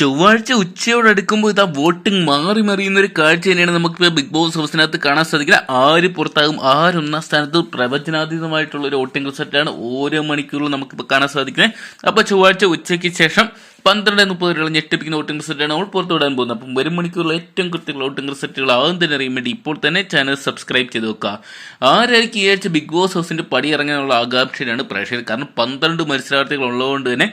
ചൊവ്വാഴ്ച ഉച്ചയോട് അടുക്കുമ്പോൾ ഇതാ വോട്ടിംഗ് മാറി മറിയുന്ന ഒരു കാഴ്ച തന്നെയാണ് നമുക്ക് ബിഗ് ബോസ് ഹൗസിനകത്ത് കാണാൻ സാധിക്കില്ല ആര് പുറത്താകും? ആരൊന്നാം സ്ഥാനത്ത്? പ്രവചനാതീതമായിട്ടുള്ള ഒരു വോട്ടിംഗ് റിസൾട്ടാണ് ഓരോ മണിക്കൂറിലും നമുക്ക് കാണാൻ സാധിക്കുന്നത്. അപ്പോൾ ചൊവ്വാഴ്ച ഉച്ചയ്ക്ക് ശേഷം പന്ത്രണ്ട് മുപ്പത് ഞെട്ടിപ്പിക്കുന്ന വോട്ടിംഗ് റിസൾട്ടാണ് നമ്മൾ പുറത്തുവിടാൻ പോകുന്നത്. അപ്പം വരും മണിക്കൂറിൽ ഏറ്റവും കൃത്യമുള്ള വോട്ടിംഗ് റിസൾട്ടുകൾ ആദ്യം തന്നെ അറിയാൻ വേണ്ടി ഇപ്പോൾ തന്നെ ചാനൽ സബ്സ്ക്രൈബ് ചെയ്ത് വെക്കുക. ആരായിരിക്കും ഈ ആഴ്ച ബിഗ് ബോസ് ഹൗസിന്റെ പടി ഇറങ്ങാനുള്ള ആകാംക്ഷയാണ് പ്രേക്ഷകർ. കാരണം പന്ത്രണ്ട് മത്സരാർത്ഥികൾ ഉള്ളതുകൊണ്ട് തന്നെ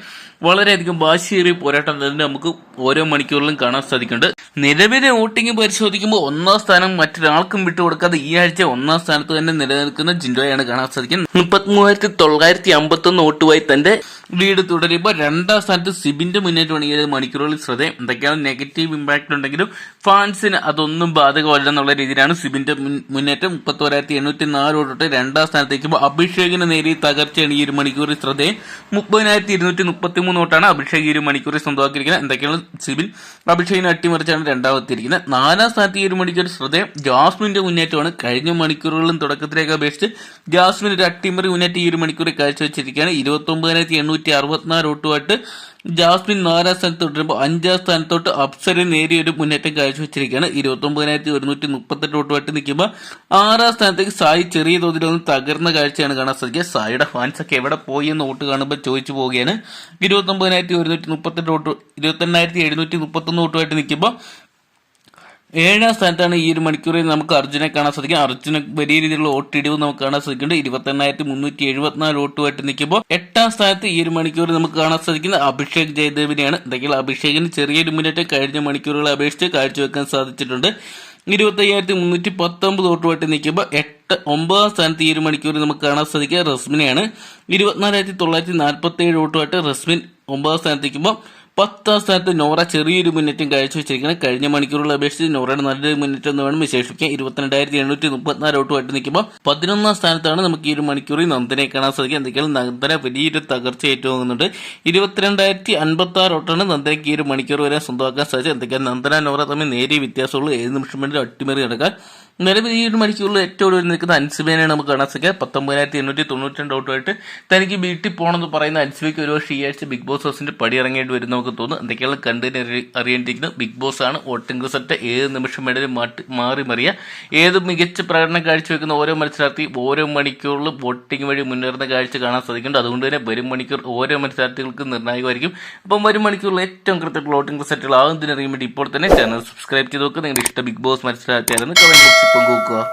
വളരെയധികം വാശിയേറിയ പോരാട്ടം തന്നെ നമുക്ക് ഓരോ മണിക്കൂറിലും കാണാൻ സാധിക്കുന്നുണ്ട്. നിലവിലെ വോട്ടിംഗ് പരിശോധിക്കുമ്പോൾ ഒന്നാം സ്ഥാനം മറ്റൊരാൾക്കും വിട്ടുകൊടുക്കാതെ ഈ ആഴ്ച ഒന്നാം സ്ഥാനത്ത് തന്നെ നിലനിൽക്കുന്ന ജിൻഡോയാണ് കാണാൻ സാധിക്കുന്നത്. മുപ്പത്തി മൂവായിരത്തി തൊള്ളായിരത്തി അമ്പത്തി ഒന്ന് വോട്ടുമായി തന്റെ ലീഡ് തുടരുമ്പോൾ രണ്ടാം സ്ഥാനത്ത് സിബിന്റെ മുന്നേറ്റമാണ് ഈ മണിക്കൂറുകളിൽ ശ്രദ്ധ. എന്തൊക്കെയാണ് നെഗറ്റീവ് ഇമ്പാക്ട് ഉണ്ടെങ്കിലും ഫാൻസിന് അതൊന്നും ബാധകമല്ല എന്നുള്ള രീതിയിലാണ് സിബിന്റെ മുന്നേറ്റം. മുപ്പത്തോരായിരത്തി എണ്ണൂറ്റി നാല് വോട്ടിട്ട് രണ്ടാം സ്ഥാനത്തേക്ക് അഭിഷേകിന് നേരിയ തകർച്ചയാണ് ഈ ഒരു മണിക്കൂറിൽ ശ്രദ്ധയെ മുപ്പതിനായിരത്തി ഇരുന്നൂറ്റി മുപ്പത്തി മൂന്ന് വോട്ടാണ് അഭിഷേക് ഈ ഒരു മണിക്കൂറിൽ സ്വന്തമാക്കിയിരിക്കുന്നത്. എന്തൊക്കെയാണ് സിബിൻ? അഭിഷേകിനെ അട്ടിമറിച്ചാണ് രണ്ടാമത്തിരിക്കുന്നത് നാലാം സ്ഥാനത്ത് ഈ ഒരു മണിക്കൂർ ശ്രദ്ധേയം. ജാസ്മിന്റെ മുന്നേറ്റമാണ്. കഴിഞ്ഞ മണിക്കൂറുകളിലും തുടക്കത്തിലേക്ക് അപേക്ഷിച്ച് ജാസ്മിൻ ഒരു അട്ടിമറി മുന്നേറ്റം ഈ ഒരു മണിക്കൂറിൽ കാഴ്ചവെച്ചിരിക്കുകയാണ്. ഇരുപത്തി ഒമ്പതിനായിരത്തി എണ്ണൂറ്റി അറുപത്തിനാല് വോട്ടുമായിട്ട് ജാസ്മിൻ നാലാം സ്ഥാനത്ത് തുടരുമ്പോൾ അഞ്ചാം സ്ഥാനത്തോട്ട് അപ്സര നേരിയ ഒരു മുന്നേറ്റം കാഴ്ചവെച്ചിരിക്കുകയാണ്. ഇരുപത്തി ഒമ്പതിനായിരത്തി ഒരുന്നൂറ്റി മുപ്പത്തെട്ട് വോട്ടുമായിട്ട് നിൽക്കുമ്പോൾ ആറാം സ്ഥാനത്തേക്ക് സായി ചെറിയ തോതിലൊന്ന് തകർന്ന കാഴ്ചയാണ് കാണാൻ സാധിക്കുക. സായിയുടെ ഫാൻസ് ഒക്കെ എവിടെ പോയി എന്ന് വോട്ട് കാണുമ്പോൾ ചോദിച്ചു പോവുകയാണ്. ഇരുപത്തി ഒമ്പതിനായിരത്തി ഒരുന്നൂറ്റി മുപ്പത്തെട്ട് വോട്ട് ഇരുപത്തെണ്ണായിരത്തി എഴുന്നൂറ്റി മുപ്പത്തൊന്ന് വോട്ടുമായിട്ട് നിൽക്കുമ്പോൾ ഏഴാം സ്ഥാനത്താണ് ഈ ഒരു മണിക്കൂറിൽ നമുക്ക് അർജുനെ കാണാൻ സാധിക്കും അർജുന വലിയ രീതിയിലുള്ള വോട്ടിടിവ് നമുക്ക് കാണാൻ സാധിക്കുന്നുണ്ട്. ഇരുപത്തെണ്ണായിരത്തി മുന്നൂറ്റി എഴുപത്തിനാല് വോട്ടുമായിട്ട് നിൽക്കുമ്പോൾ എട്ടാം സ്ഥാനത്ത് ഈ ഒരു മണിക്കൂറിൽ നമുക്ക് കാണാൻ സാധിക്കുന്നത് അഭിഷേക് ജയദേവിനെയാണ്. എന്തെങ്കിലും അഭിഷേകിന് ചെറിയൊരു മുന്നേറ്റം കഴിഞ്ഞ മണിക്കൂറുകളെ അപേക്ഷിച്ച് കാഴ്ചവെക്കാൻ സാധിച്ചിട്ടുണ്ട്. ഇരുപത്തയ്യായിരത്തി മുന്നൂറ്റി പത്തൊമ്പത് വോട്ടുമായിട്ട് നിൽക്കുമ്പോൾ എട്ട് ഒമ്പതാം സ്ഥാനത്ത് ഈ ഒരു മണിക്കൂറിൽ നമുക്ക് കാണാൻ സാധിക്കുക റസ്മിനെയാണ്. ഇരുപത്തിനാലായിരത്തി തൊള്ളായിരത്തി നാൽപ്പത്തി ഏഴ് വോട്ടുമായിട്ട് റസ്മിൻ ഒമ്പതാം സ്ഥാനത്ത് നിൽക്കുമ്പോൾ പത്താം സ്ഥാനത്ത് നോറ ചെറിയൊരു മുന്നേറ്റം കാഴ്ചവെച്ചിരിക്കുന്നത് കഴിഞ്ഞ മണിക്കൂറുകളെ അപേക്ഷിച്ച് നോറയുടെ നല്ലൊരു മുന്നേറ്റം എന്ന് വേണം വിശേഷിപ്പിക്കാൻ. ഇരുപത്തിരണ്ടായിരത്തി എണ്ണൂറ്റി മുപ്പത്തിനാല് വട്ടി നിൽക്കുമ്പോൾ പതിനൊന്നാം സ്ഥാനത്താണ് നമുക്ക് ഈ ഒരു മണിക്കൂറിൽ നന്ദനെ കാണാൻ സാധിക്കുക. എന്തെങ്കിലും നന്ദന വലിയൊരു തകർച്ച ഏറ്റുവാങ്ങുന്നുണ്ട്. ഇരുപത്തിരണ്ടായിരത്തി അൻപത്തി ആറ് വോട്ടാണ് നന്ദനയ്ക്ക് ഈ ഒരു മണിക്കൂർ വരെ സ്വന്തമാക്കാൻ സാധിച്ചത്. എന്തൊക്കെയാണ് നന്ദന നോറ തമ്മിൽ നേരിയ വ്യത്യാസമുള്ളൂ ഏത് നിമിഷം വേണ്ടി അട്ടിമറി നടക്കാൻ നിലവിൽ ഈ ഒരു മണിക്കൂറിൽ ഏറ്റവും കൂടുതൽ നിൽക്കുന്ന അൻസുബേനെയാണ് നമുക്ക് കാണാൻ സാധിക്കുക. പത്തൊമ്പതിനായിരത്തി എണ്ണൂറ്റി തൊണ്ണൂറ്റി രണ്ട് വോട്ടുമായിട്ട് തനിക്ക് വീട്ടിൽ പോകണമെന്ന് പറയുന്ന അൻസുബയ്ക്ക് ഒരു ഈ ആഴ്ച ബിഗ് ബോസ് ഹൗസിന്റെ പടി ഇറങ്ങേണ്ടി വരും നമുക്ക് തോന്നുന്നു. എന്തൊക്കെയാണ് കണ്ടതിന് അറിയേണ്ടിയിരിക്കുന്നത് ബിഗ് ബോസ് ആണ് വോട്ടിംഗ് റിസൾട്ട് ഏത് നിമിഷം വേണേലും മാറ്റി മാറി മറിയ. ഏത് മികച്ച പ്രകടനം കാഴ്ചവെക്കുന്ന ഓരോ മത്സരാർത്ഥി ഓരോ മണിക്കൂറിലും വോട്ടിംഗ് വഴി മുന്നേറുന്ന കാഴ്ച കാണാൻ സാധിക്കുന്നുണ്ട്. അതുകൊണ്ട് തന്നെ വരും മണിക്കൂർ ഓരോ മത്സരാർത്ഥികൾക്കും നിർണായകമായിരിക്കും. അപ്പം വരും മണിക്കൂറിൽ ഏറ്റവും കൃത്യമായിട്ടുള്ള വോട്ടിംഗ് റിസൾട്ടുകൾ ആകുന്നതിനറിയാൻ വേണ്ടി ഇപ്പോൾ തന്നെ ചാനൽ സബ്സ്ക്രൈബ് ചെയ്ത് നോക്കുക നിങ്ങളുടെ ഇഷ്ട ബിഗ് ബോസ് മത്സരാർത്ഥിയായിരുന്നു കമന്റ് 蒙古歌